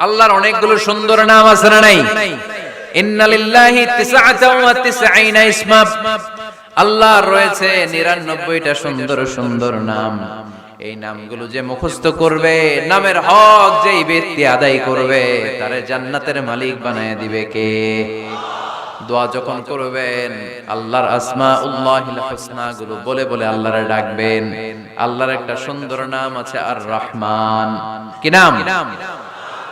আল্লাহর অনেকগুলো সুন্দর নাম আছে না নাই? আল্লাহর রয়েছে 99টা সুন্দর সুন্দর নাম। এই নামগুলো যে করবে, নামের হক যেই ব্যক্তি আদায় করবে, তারে জান্নাতের মালিক বানায় দিবে কে? দোয়া যখন করবেন, আল্লাহর আসমা উল্লাহিলগুলো বলে বলে আল্লাহরে ডাকবেন। আল্লাহর একটা সুন্দর নাম আছে আর রহমান কি নাম?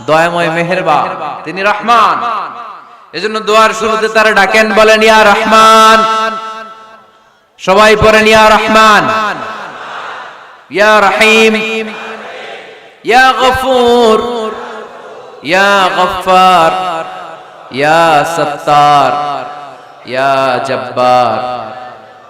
দয়াময় মেহেরবান, তিনি রহমান। এজন্য দোয়ার শুরুতে তারা ডাকেন, বলেন, ইয়া রহমান। সবাই পড়েন, ইয়া রহমান। ইয়া রহিম। ইয়া গফুর। ইয়া গফফার ইয়া সত্তার। ইয়া জব্বার।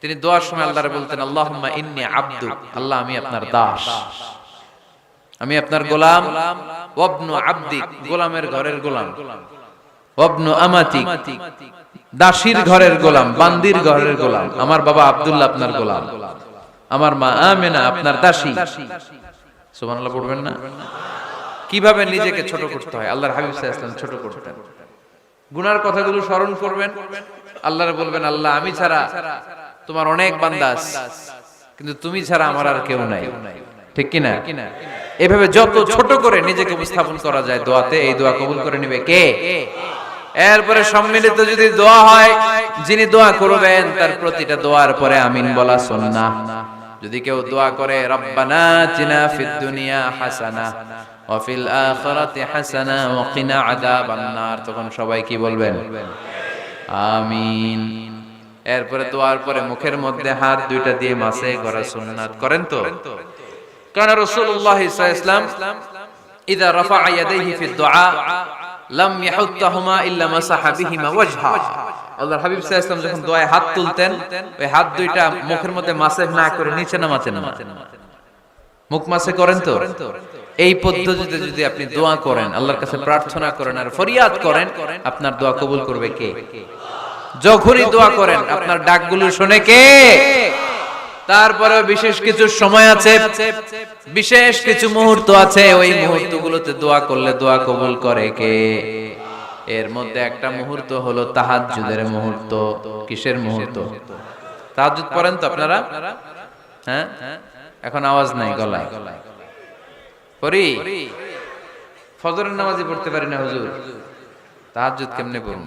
তিনি দোয়ার সময় আল্লাহরে বলতেন, আল্লাহুম্মা ইন্নী আব্দু, আল্লাহ আমি আপনার দাস। আমি আপনার গোলাম, ওয়াবনু আব্দি, গোলামের ঘরের গোলাম। ওয়াবনু আমাতি ঘরের গোলাম, বান্দির ঘরের গোলাম। আমার বাবা আব্দুল্লাহ আপনার গোলাম। আমার মা আমেনা আপনার দাসী। পড়বেন না? কীভাবে নিজেকে ছোট করতে হয়? আল্লাহর হাবিব সাল্লাল্লাহু ছোট করতেন। গুনার কথাগুলো স্মরণ করবেন। আল্লাহরে বলবেন, আল্লাহ, আমি ছাড়া তোমার অনেক বান্দাস কিন্তু তুমি ছাড়া আমার আর কেউ নাই। ঠিক কি না? এভাবে যত ছোট করে নিজেকে উপস্থাপন করা যায় দোয়াতে, এই দোয়া কবুল করে নিবে কে? এরপরে সম্মিলিত যদি দোয়া হয়, যিনি দোয়া করবেন, তার প্রতিটা দোয়ার পরে আমিন বলা সুন্নাহ। যদি কেউ দোয়া করে, রব্বানা তিনা ফিদ দুনিয়া হাসানা, ওয়া ফিল আখিরাতি হাসানা, ওয়া কিনা আযাবান নার তখন সবাই কি বলবেন? আমিন। এরপরে দোয়ার পরে মুখের মধ্যে হাত দুইটা দিয়ে মাসে করা সুন্নাত করেন তো? কারণ সাল্লাল্লাহু আলাইহি ইদা ফি লাম ইয়াহুত্তাহুমা ইল্লা ওয়াজহা। হাবিব যখন দোয়ায় হাত তুলতেন, ওই হাত দুইটা মুখের মধ্যে মাসে না করে নিচে নামাতেন না। মুখ মাসে করেন তো? এই পদ্ধতিতে যদি আপনি দোয়া করেন, আল্লাহর কাছে প্রার্থনা করেন আর ফরিয়াদ করেন, আপনার দোয়া কবুল করবে কে? যখনই দোয়া করেন আপনার ডাকগুলো শুনে কে? তারপরে বিশেষ কিছু সময় আছে বিশেষ কিছু মুহূর্ত আছে ওই মুহূর্তগুলোতে দোয়া করলে দোয়া কবুল করে কে? এর মধ্যে একটা মুহূর্ত হলো তাহাজ্জুদের মুহূর্ত। কিসের মুহূর্ত? তাহাজ্জুদ পড়েন তো আপনারা? হ্যাঁ? এখন আওয়াজ নাই গলায়। পড়ি? ফজরের নামাজই পড়তে পারি না হুজুর। তাহাজ্জুদ কেমনে পড়ব?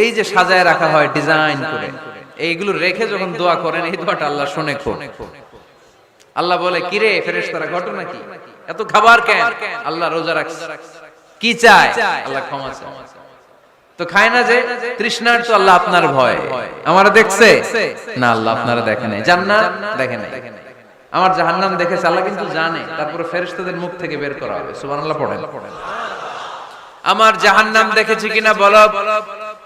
এই যে সাজায় রাখা হয় ডিজাইন করে, এইগুলো রেখে যখন দোয়া করেন, এই দোয়াটা আল্লাহ শুনে খুব। আল্লাহ বলে, কিরে ফেরেশতারা, ঘটনা কি? এত খাবার কেন? আল্লাহ রোজা রাখছে। কি চায়? আল্লাহ ক্ষমা তো খায় না যে, তৃষ্ণার তো আল্লাহ আপনার ভয়। আমার দেখছে? না, আল্লাহ আপনারা দেখে নাই। জান্নাত দেখে নাই। আমার জাহান্নাম দেখেছে, আল্লাহ কিন্তু জানে। তারপরে ফেরেশতাদের মুখ থেকে বের করা হবে। সুবহানাল্লাহ, পড়েন। আমার জাহান্নাম দেখেছি কিনা বলো।